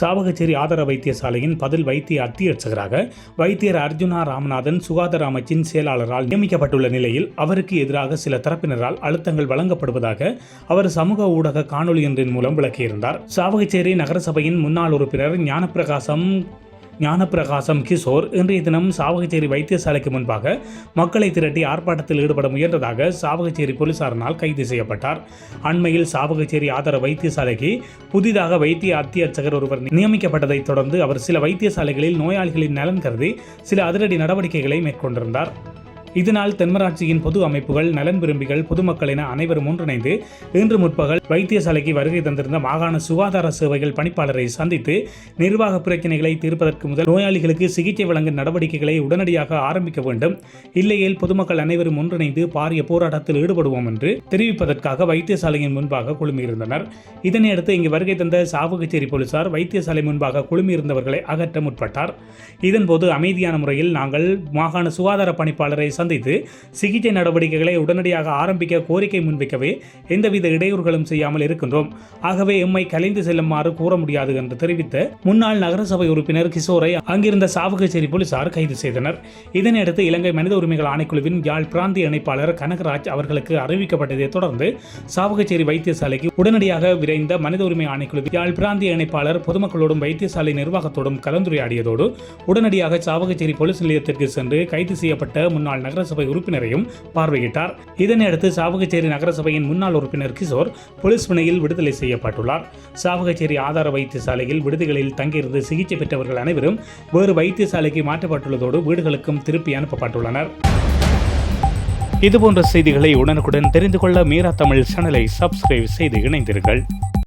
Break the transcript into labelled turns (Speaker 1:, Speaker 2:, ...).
Speaker 1: சாவகச்சேரி ஆதார வைத்தியசாலையின் பதில் வைத்திய அத்தியட்சகராக வைத்தியர் அர்ஜுனா ராமநாதன் சுகாதார அமைச்சின் செயலாளரால் நியமிக்கப்பட்டுள்ள நிலையில் அவருக்கு எதிராக சில தரப்பினரால் அழுத்தங்கள் வழங்கப்படுவதாக அவர் சமூக ஊடக காணொலி ஒன்றின் மூலம் விளக்கியிருந்தார். சாவகச்சேரி நகரசபையின் முன்னாள் உறுப்பினர் ஞானப்பிரகாசம் ஞானப்பிரகாசம் கிஷோர் இன்றைய தினம் சாவகச்சேரி வைத்தியசாலைக்கு முன்பாக மக்களை திரட்டி ஆர்ப்பாட்டத்தில் ஈடுபட முயன்றதாக சாவகச்சேரி போலீசாரினால் கைது செய்யப்பட்டார். அண்மையில் சாவகச்சேரி ஆதார வைத்தியசாலைக்கு புதிதாக வைத்திய அத்தியட்சகர் ஒருவர் நியமிக்கப்பட்டதைத் தொடர்ந்து அவர் சில வைத்தியசாலைகளில் நோயாளிகளின் நலன் கருதி சில அதிரடி நடவடிக்கைகளை மேற்கொண்டிருந்தார். இதனால் தென்மராட்சியின் பொது அமைப்புகள் நலன் விரும்பிகள் பொதுமக்கள் என அனைவரும் ஒன்றிணைந்து இன்று முற்பகல் வைத்தியசாலைக்கு வருகை தந்திருந்த மாகாண சுகாதார சேவைகள் பணிப்பாளரை சந்தித்து நிர்வாக பிரச்சினைகளை தீர்ப்பதற்கு முதல் நோயாளிகளுக்கு சிகிச்சை வழங்கும் நடவடிக்கைகளை உடனடியாக ஆரம்பிக்க வேண்டும். இல்லையேல் பொதுமக்கள் அனைவரும் ஒன்றிணைந்து பாரிய போராட்டத்தில் ஈடுபடுவோம் என்று தெரிவிப்பதற்காக வைத்தியசாலையின் முன்பாக குழுமியிருந்தனர். இதனையடுத்து இங்கு வருகை தந்த சாவுகச்சேரி போலீசார் வைத்தியசாலை முன்பாக குழுமியிருந்தவர்களை அகற்ற முற்பட்டார். இதன்போது அமைதியான முறையில் நாங்கள் மாகாண சுகாதார பணிப்பாளரை சந்தித்து சிகிச்சை நடவடிக்கைகளை உடனடியாக ஆரம்பிக்க கோரிக்கை முன்வைக்கவே எந்தவித இடையூறுகளும் செய்யாமல் இருக்கின்றோம். ஆகவே எம்மை கலைந்து செல்லுமாறு கூற முடியாது என்று தெரிவித்த முன்னாள் நகரசபை உறுப்பினர் கிஷோரை அங்கிருந்த சாவகச்சேரி போலீசார் கைது செய்தனர். இதனையடுத்து இலங்கை மனித உரிமைகள் ஆணைக்குழுவின் யாழ் பிராந்திய இணைப்பாளர் கனகராஜ் அவர்களுக்கு அறிவிக்கப்பட்டதை தொடர்ந்து சாவகச்சேரி வைத்தியசாலைக்கு உடனடியாக விரைந்த மனித உரிமை ஆணைக்குழு யாழ் பிராந்திய இணைப்பாளர் பொதுமக்களோடும் வைத்தியசாலை நிர்வாகத்தோடும் கலந்துரையாடியதோடு உடனடியாக சாவகச்சேரி போலீஸ் நிலையத்திற்கு சென்று கைது செய்யப்பட்ட முன்னாள் நகரசபை உறுப்பினரையும் பார்வையிட்டார். இதனையடுத்து சாவகச்சேரி நகரசபையின் முன்னாள் உறுப்பினர் கிஷோர் போலீஸ் பிணையில் விடுதலை செய்யப்பட்டுள்ளார். சாவகச்சேரி ஆதார வைத்தியசாலையில் விடுதிகளில் தங்கியிருந்து சிகிச்சை பெற்றவர்கள் அனைவரும் வேறு வைத்தியசாலைக்கு மாற்றப்பட்டுள்ளதோடு வீடுகளுக்கும் திருப்பி அனுப்பப்பட்டுள்ளனர். இதுபோன்ற செய்திகளை உடனுக்குடன் தெரிந்து கொள்ள மீரா தமிழ் சேனலை சப்ஸ்கிரைப் செய்து இணைந்தீர்கள்